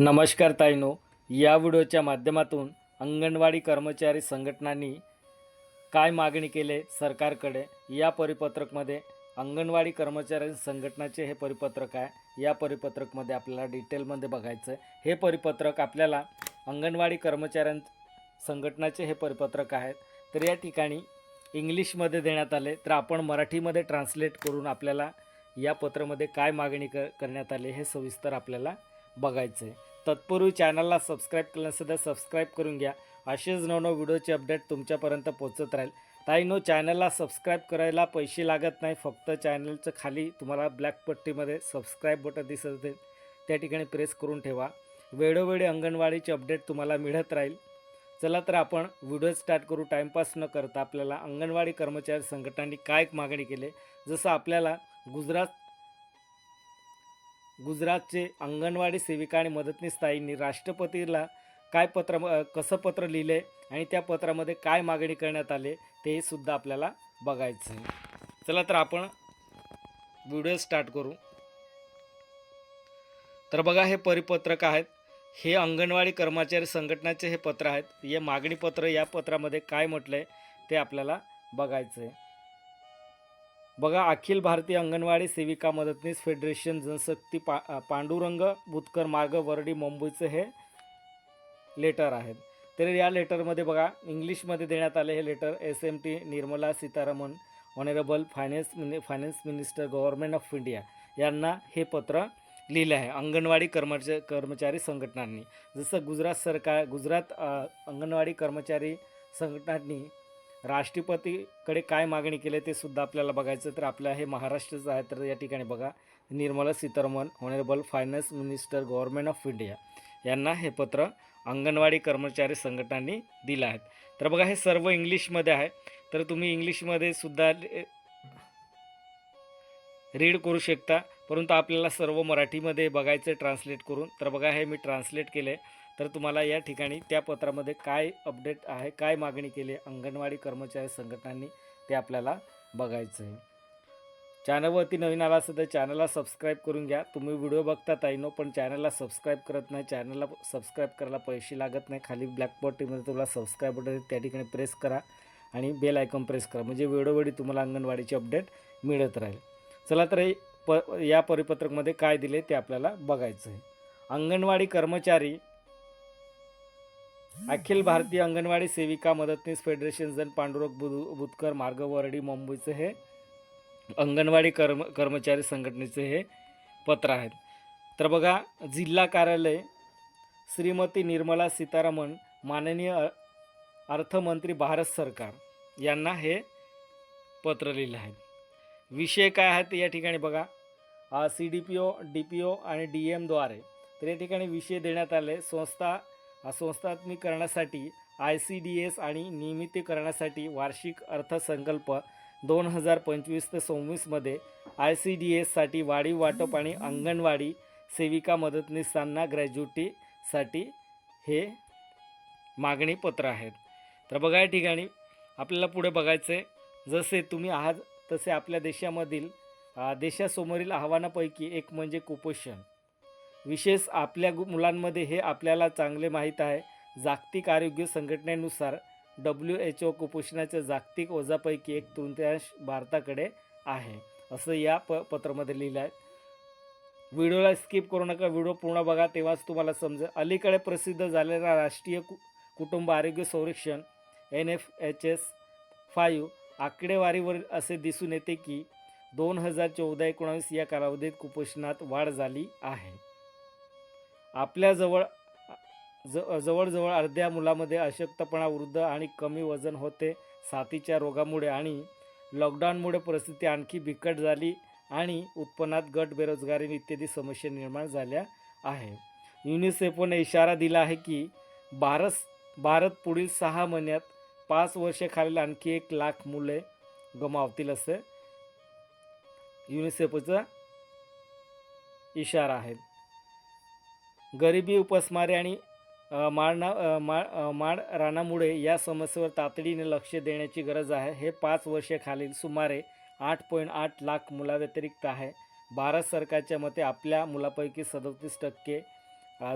नमस्कार ताईनो. या व्हिडिओच्या माध्यमातून अंगणवाडी कर्मचारी संघटनांनी काय मागणी केले सरकारकडे? या परिपत्रकमध्ये अंगणवाडी कर्मचारी संघटनाचे हे परिपत्रक आहे. या परिपत्रकमध्ये आपल्याला डिटेलमध्ये बघायचं आहे. हे परिपत्रक आपल्याला अंगणवाडी कर्मचाऱ्यां संघटनाचे हे परिपत्रक आहेत. तर या ठिकाणी इंग्लिशमध्ये देण्यात आले. तर आपण मराठीमध्ये ट्रान्सलेट करून आपल्याला या पत्रामध्ये काय मागणी क करण्यात आली हे सविस्तर आपल्याला बघायचं आहे. तत्पूर्वी चॅनलला सबस्क्राईब केलं नसेल तर सबस्क्राईब करून घ्या. असेच नवनव व्हिडिओचे अपडेट तुमच्यापर्यंत पोहोचत राहील. ताई नो चॅनलला सबस्क्राईब करायला पैसे लागत नाही. फक्त चॅनलचं खाली तुम्हाला ब्लॅक पट्टीमध्ये सबस्क्राईब बटन दिसत असेल त्या ठिकाणी प्रेस करून ठेवा. वेळोवेळी अंगणवाडीचे अपडेट तुम्हाला मिळत राहील. चला तर आपण व्हिडिओ स्टार्ट करू. टाईमपास न करता आपल्याला अंगणवाडी कर्मचारी संघटनांनी काय मागणी केली? जसं आपल्याला गुजरात गुजरातचे अंगणवाडी सेविका आणि मदतनीस ताईंनी राष्ट्रपतीला काय पत्र कसं पत्र लिहिले आणि त्या पत्रामध्ये काय मागणी करण्यात आले ते सुद्धा आपल्याला बघायचं आहे. चला तर आपण व्हिडिओ स्टार्ट करू. तर बघा हे परिपत्रक आहेत. हे अंगणवाडी कर्मचारी संघटनाचे हे पत्र आहेत. हे मागणी पत्र या पत्रामध्ये काय म्हटलं आहे ते आपल्याला बघायचं आहे. बघा अखिल भारतीय अंगणवाडी सेविका मदतनीस फेडरेशन जनशक्ती पा पांडुरंग बुतकर मार्ग वरडी मुंबईचं हे लेटर आहेत तर या लेटरमध्ये बघा इंग्लिशमध्ये देण्यात आले हे letter S M T Nirmala Sitharaman honourable finance mini finance minister government of India यांना हे पत्र लिहिलं आहे अंगणवाडी कर्मच कर्मचारी संघटनांनी. जसं गुजरात सरकार गुजरात अंगणवाडी कर्मचारी संघटनांनी राष्ट्रपतीकडे काय मागणी केली ते सुद्धा आपल्याला बघायचं तर आपलं हे महाराष्ट्राचं आहे. तर या ठिकाणी बघा Nirmala Sitharaman honourable finance minister government of India यांना हे पत्र अंगणवाडी कर्मचारी संघटनांनी दिलं आहे. तर बघा हे सर्व इंग्लिशमध्ये आहे. तर तुम्ही इंग्लिशमध्ये सुद्धा रीड करू शकता. परंतु आपल्याला सर्व मराठीमध्ये बघायचं ट्रान्सलेट करून. तर बघा हे मी ट्रान्सलेट केलं आहे तर तुम्हाला या ठिकाणी त्या पत्रामध्ये काय अपडेट आहे काय मागणी केली आहे अंगणवाडी कर्मचारी संघटनांनी ते आपल्याला बघायचं आहे. चॅनलवरती नवीन आला असेल तर चॅनलला सबस्क्राईब करून घ्या. तुम्ही व्हिडिओ बघता ताईनो पण चॅनलला सबस्क्राईब करत नाही चॅनलला सबस्क्राईब करायला पैसे लागत नाही. खाली ब्लॅक बॉटीमध्ये तुम्हाला सबस्क्राईब बटन त्या ठिकाणी प्रेस करा आणि बेल आयकॉन प्रेस करा. म्हणजे वेळोवेळी तुम्हाला अंगणवाडीचे अपडेट मिळत राहील. चला तर हे प या परिपत्रकमध्ये काय दिले ते आपल्याला बघायचं आहे. अंगणवाडी कर्मचारी अखिल भारतीय अंगणवाडी सेविका मदतनीस फेडरेशन जन पांडुरंग बुध बुधकर मार्ग वरडी मुंबईचं हे अंगणवाडी कर्म कर्मचारी संघटनेचे हे पत्र आहेत तर बघा जिल्हा कार्यालय श्रीमती निर्मला सीतारामन माननीय अर्थमंत्री भारत सरकार यांना हे पत्र लिहिलं आहे. विषय काय आहेत या ठिकाणी बघा. C D P O D P O आणि डी एमद्वारे तर या ठिकाणी विषय देण्यात आले. संस्था संस्थात्मीकरणासाठी आय सी डी एस आणि नियमितीकरणासाठी वार्षिक अर्थसंकल्प दोन हजार पंचवीस ते सव्वीसमध्ये आय सी डी एससाठी वाढीव वाटप आणि अंगणवाडी सेविका मदतनीसांना ग्रॅज्युटीसाठी हे मागणी पत्र आहेत. तर बघा या ठिकाणी आपल्याला पुढे बघायचं आहे. जसे तुम्ही आहात तसे आपल्या देशामधील देशासमोरील आव्हानापैकी एक म्हणजे कुपोषण. विशेष आपल्या गु- मुलांमध्ये हे आपल्याला चांगले माहीत आहे. जागतिक आरोग्य संघटनेनुसार डब्ल्यू एच ओ कुपोषणाच्या जागतिक ओझापैकी एक तृतीयांश भारताकडे आहे असं या प पत्रामध्ये लिहिलं आहे. व्हिडिओला स्किप करू नका व्हिडिओ पूर्ण बघा तेव्हाच तुम्हाला समजेल. अलीकडे प्रसिद्ध झालेला राष्ट्रीय कु कुटुंब आरोग्य संरक्षण N F H S five आकडेवारीवर असे दिसून येते की दोन हजार चौदा एकोणावीस या कालावधीत कुपोषणात वाढ झाली आहे. आपल्याजवळ ज जवळजवळ अर्ध्या मुलामध्ये अशक्तपणा वृद्ध आणि कमी वजन होते. साथीच्या रोगामुळे आणि लॉकडाऊनमुळे परिस्थिती आणखी बिकट झाली आणि उत्पन्नात गट बेरोजगारी इत्यादी समस्या निर्माण झाल्या आहे. युनिसेफने इशारा दिला आहे की भारत भारत पुढील सहा महिन्यात पाच वर्षाखालील आणखी एक लाख मुले गमावतील असं युनिसेफचा इशारा आहे. गरिबी उपस्मारी आणि माळना माळ माळ रानामुळे या समस्येवर तातडीने लक्ष देण्याची गरज आहे. हे पाच वर्षाखालील सुमारे आठ पॉईंट आठ लाख मुलाव्यतिरिक्त आहे. भारत सरकारच्या मते आपल्या मुलापैकी सदतीस टक्के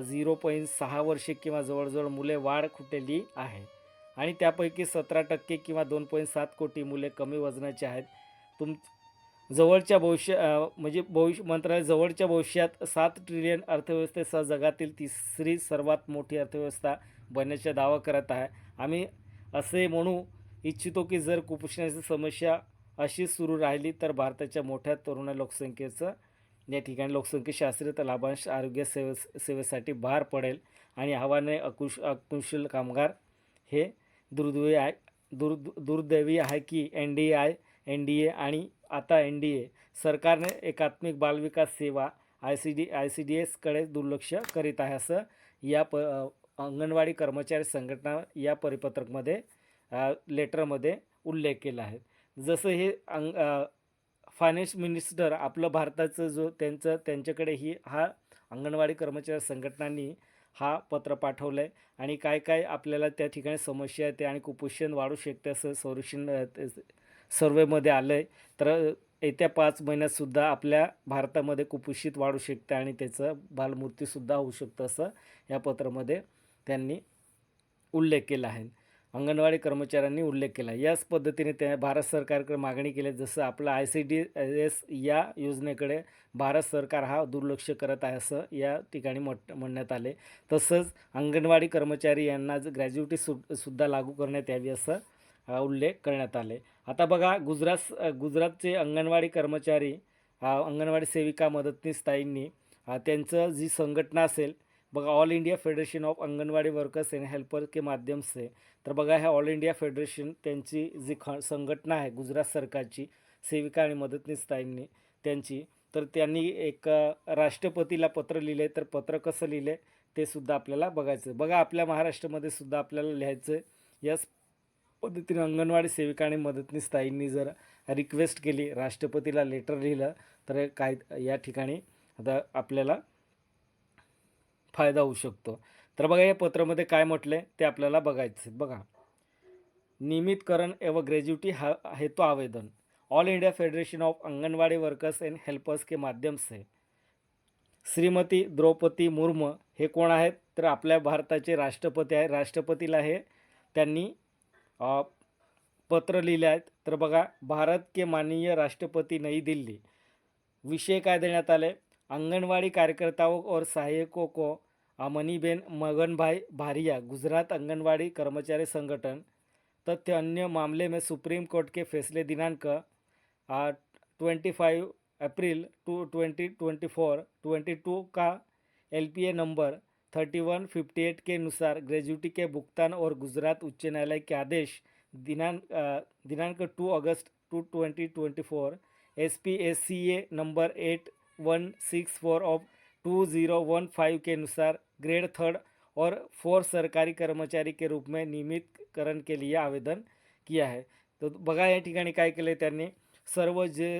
झिरो पॉईंट सहा वर्षे किंवा जवळजवळ मुले वाढ खुटलेली आहे? आणि त्यापैकी सतरा टक्के किंवा दोन पॉईंट सात कोटी मुले कमी वजनाची आहेत. तुम जवळच्या भविष्य म्हणजे भविष्य मंत्रालय जवळच्या भविष्यात सात ट्रिलियन अर्थव्यवस्थेसह जगातील तिसरी सर्वात मोठी अर्थव्यवस्था बनण्याचा दावा करत आहे. आम्ही असे म्हणू इच्छितो की जर कुपोषणाची समस्या अशी सुरू राहिली तर भारताच्या मोठ्या तरुण लोकसंख्येचं या ठिकाणी लोकसंख्येशास्त्रीय तर लाभांश आरोग्य सेवे सेवेसाठी भार पडेल आणि आव्हाने अकुश अकुशल कामगार हे दुर्दैवी आहे दुर् दुर्दैवी आहे की N D I N D A आणि आता एन डी ए सरकारने एकात्मिक बालविकास सेवा I C D I C D एसकडे दुर्लक्ष करीत आहे असं या प अंगणवाडी कर्मचारी संघटना या परिपत्रकमध्ये लेटरमध्ये उल्लेख केला आहे. जसं हे अंग फायनान्स मिनिस्टर आपलं भारताचं जो त्यांचं त्यांच्याकडे ही हा अंगणवाडी कर्मचारी संघटनांनी हा पत्र पाठवलं आहे आणि काय काय आपल्याला त्या ठिकाणी समस्या येते आणि कुपोषण वाढू शकते असं संरक्षण सर्वेमध्ये आलं आहे तर येत्या पाच महिन्यातसुद्धा आपल्या भारतामध्ये कुपोषित वाढू शकते आणि त्याचं बालमृत्यूसुद्धा होऊ शकतं असं या पत्रामध्ये त्यांनी उल्लेख केला आहे. अंगणवाडी कर्मचाऱ्यांनी उल्लेख केला. याच पद्धतीने त्या भारत सरकारकडे मागणी केली आहे. जसं आपलं आय सी डी एस या योजनेकडे भारत सरकार हा दुर्लक्ष करत आहे असं या ठिकाणी म्हट म्हणण्यात आले तसंच अंगणवाडी कर्मचारी यांना ज- ग्रॅज्युटी सु सुद्धा लागू करण्यात यावी असं उल्लेख करण्यात आले. आता बघा गुजरात गुजरातचे अंगणवाडी कर्मचारी अंगणवाडी सेविका मदतनीस ताईंनी त्यांचं जी संघटना असेल बघा all India federation of Anganwadi workers and helper के माध्यम से तर बघा ह्या ऑल इंडिया फेडरेशन त्यांची जी ख संघटना आहे गुजरात सरकारची सेविका आणि मदतनीस ताईंनी त्यांची तर त्यांनी एक राष्ट्रपतीला पत्र लिहिले तर पत्र कसं लिहिले ते सुद्धा आपल्याला बघायचं बघा आपल्या महाराष्ट्रामध्ये सुद्धा आपल्याला लिहायचं याच पद्धतीने अंगणवाडी सेविका आणि मदतनीस ताईंनी जर रिक्वेस्ट केली राष्ट्रपतीला लेटर लिहिलं तर काय या ठिकाणी आता आपल्याला फायदा होऊ शकतो. तर बघा या पत्रामध्ये काय म्हटलं आहे ते आपल्याला बघायचं आहे. बघा. नियमितकरण एव ग्रेज्युटी हा हेतु आवेदन. All India federation of Anganwadi workers and helpers के माध्यम से. श्रीमती द्रौपदी मुर्मू हे कोण आहेत? तर आपल्या भारताचे राष्ट्रपती आहे. राष्ट्रपतीला हे त्यांनी पत्र लिहिले आहेत. तर बघा भारत के माननीय राष्ट्रपति नई दिल्ली. विषय काय देण्यात आले? आंगनवाड़ी कार्यकर्ताओं और सहायकों को मनीबेन मगनभाई भारिया गुजरात आंगनवाड़ी कर्मचारी संगठन तथ्य अन्य मामले में सुप्रीम कोर्ट के फैसले दिनांक twenty five April two twenty twenty four twenty two का L P A number thirty fifty eight के अनुसार ग्रेजुटी के भुगतान और गुजरात उच्च न्यायालय के आदेश दिनांक दिनांक two August two twenty twenty four S P S C A number eight one six four of two zero one five के अनुसार ग्रेड थर्ड और फोर सरकारी कर्मचारी के रूप में नियमितकरण के लिए आवेदन किया है। तो बघा या ठिकाणी काय त्यांनी? सर्व जे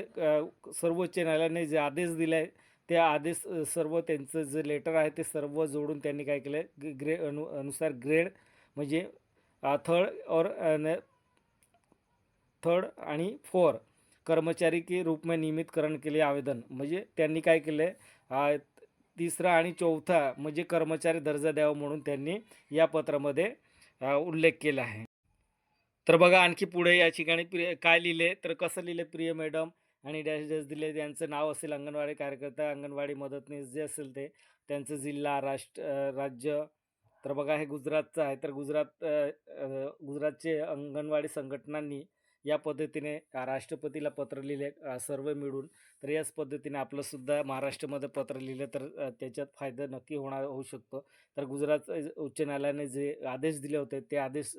सर्वोच्च न्यायालयाने जे आदेश दिले आहे त्या आदेश सर्व त्यांचं जे लेटर आहे ते सर्व जोडून त्यांनी काय केलं आहे ग्रे अनु अनुसार ग्रेड म्हणजे थर्ड और थर्ड आणि फोर कर्मचारी के रूप में नियमितकरण के लिए आवेदन. म्हणजे त्यांनी काय केलं आहे तिसरा आणि चौथा म्हणजे कर्मचारी दर्जा द्यावा म्हणून त्यांनी या पत्रामध्ये उल्लेख केला आहे. तर बघा आणखी पुढे या ठिकाणी प्रिय काय लिहिले? तर कसं लिहिले प्रिय मॅडम? आणि डॅश डॅश दिले. त्यांचं नाव असेल अंगणवाडी कार्यकर्ता अंगणवाडी मदतनीस जे असेल ते त्यांचं जिल्हा राष्ट्र राज्य. तर बघा हे गुजरातचं आहे. तर गुजरात गुजरातचे अंगणवाडी संघटनांनी या पद्धतीने राष्ट्रपतीला पत्र लिहिले सर्व मिळून. तर याच पद्धतीने आपलंसुद्धा महाराष्ट्रामध्ये पत्र लिहिलं तर त्याच्यात फायदा नक्की होणार होऊ शकतो. तर गुजरात उच्च न्यायालयाने जे आदेश दिले होते ते आदेश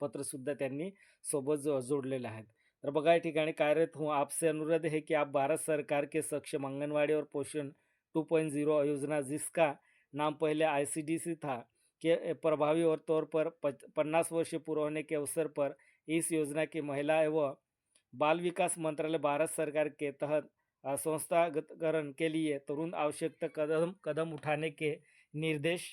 पत्रसुद्धा त्यांनी सोबत जो जोडलेले आहेत. तर बघा या ठिकाणी कार्यरत हूँ आपसे अनुरोध है कि आप भारत सरकार के सक्षम आंगनवाड़ी और पोषण 2.0 योजना जिसका नाम पहले आईसीडीसी था के प्रभावी और तौर पर पच पन्नास वर्ष पूरा होने के अवसर पर इस योजना की महिला एवं बाल विकास मंत्रालय भारत सरकार के तहत संस्थागतकरण के लिए तुरंत आवश्यकता कदम कदम उठाने के निर्देश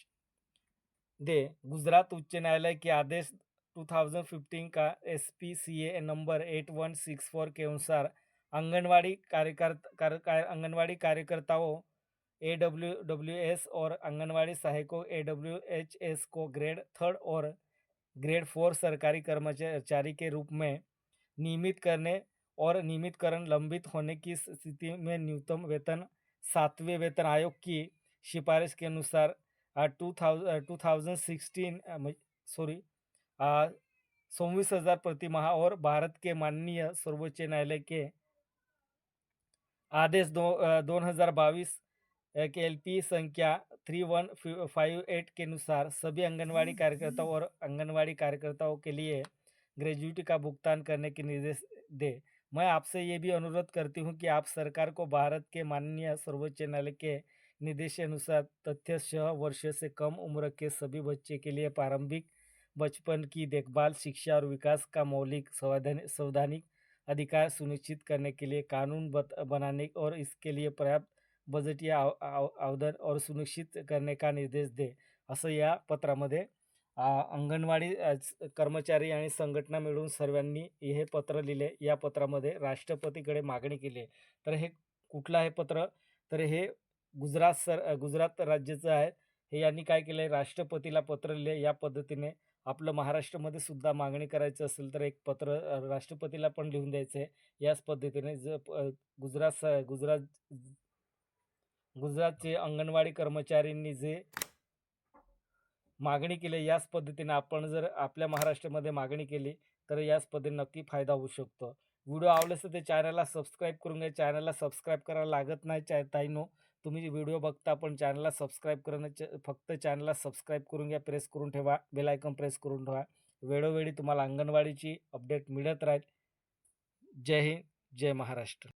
दे। गुजरात उच्च न्यायालय के आदेश 2015 का S P C A number 8164 के अनुसार आंगनवाड़ी कार्यकर्ता कार्य, कार्य, आंगनवाड़ी कार्यकर्ताओं ए डब्ल्यू डब्ल्यू एस और आंगनवाड़ी सहायकों ए डब्ल्यू एच एस को ग्रेड थर्ड और ग्रेड फोर सरकारी कर्मचारी के रूप में नियमित करने और नियमितकरण लंबित होने की स्थिति में न्यूनतम वेतन सातवें वेतन आयोग की सिफारिश के अनुसार two thousand two thousand sixteen sorry चौबीस हज़ार प्रति माह और भारत के माननीय सर्वोच्च न्यायालय के आदेश दो दोन हज़ार बाईस के एल पी संख्या थ्री वन फाइव एट के अनुसार सभी आंगनवाड़ी कार्यकर्ताओं और आंगनवाड़ी कार्यकर्ताओं के लिए ग्रेजुएटी का भुगतान करने के निर्देश दे। मैं आपसे ये भी अनुरोध करती हूँ कि आप सरकार को भारत के माननीय सर्वोच्च न्यायालय के निर्देशानुसार तथ्य छह वर्ष से कम उम्र के सभी बच्चे के लिए प्रारंभिक बचपन की देखभाल शिक्षा और विकास का मौलिक संवैधानिक संवैधानिक अधिकार सुनिश्चित करने के लिए कानून बत- बनाने और इसके लिए पर्याप्त बजेटीय आवदन आवेदन और सुनिश्चित करने का निर्देश दे। असं या पत्रामध्ये अंगणवाडी कर्मचारी आणि संघटना मिळून सर्वांनी हे पत्र लिहिले. या पत्रामध्ये राष्ट्रपतीकडे मागणी केली आहे. तर हे कुठलं आहे पत्र? तर हे गुजरात सर गुजरात राज्याचं आहे. हे यांनी काय केलं आहे राष्ट्रपतीला पत्र लिहिले. या पद्धतीने आपलं महाराष्ट्रामध्ये सुद्धा मागणी करायचं असेल तर एक पत्र राष्ट्रपतीला पण लिहून द्यायचं आहे. याच पद्धतीने ज गुजरात स गुजरात गुजरातचे अंगणवाडी कर्मचाऱ्यांनी जे मागणी केली याच पद्धतीने आपण जर आपल्या महाराष्ट्रामध्ये मागणी केली तर याच पद्धतीने नक्की फायदा होऊ शकतो. व्हिडिओ आवडल्यास तर ते चॅनलला सबस्क्राईब करून घ्या. चॅनलला सबस्क्राईब करायला लागत नाही चा ताईनो तुम्ही व्हिडिओ बघता पण चॅनलला सबस्क्राईब करणं फक्त चॅनलला सबस्क्राईब करून घ्या प्रेस करून ठेवा बेल आयकॉन प्रेस करून ठेवा. वेळोवेळी तुम्हाला अंगणवाडीची अपडेट मिळत राहील. जय हिंद जय महाराष्ट्र.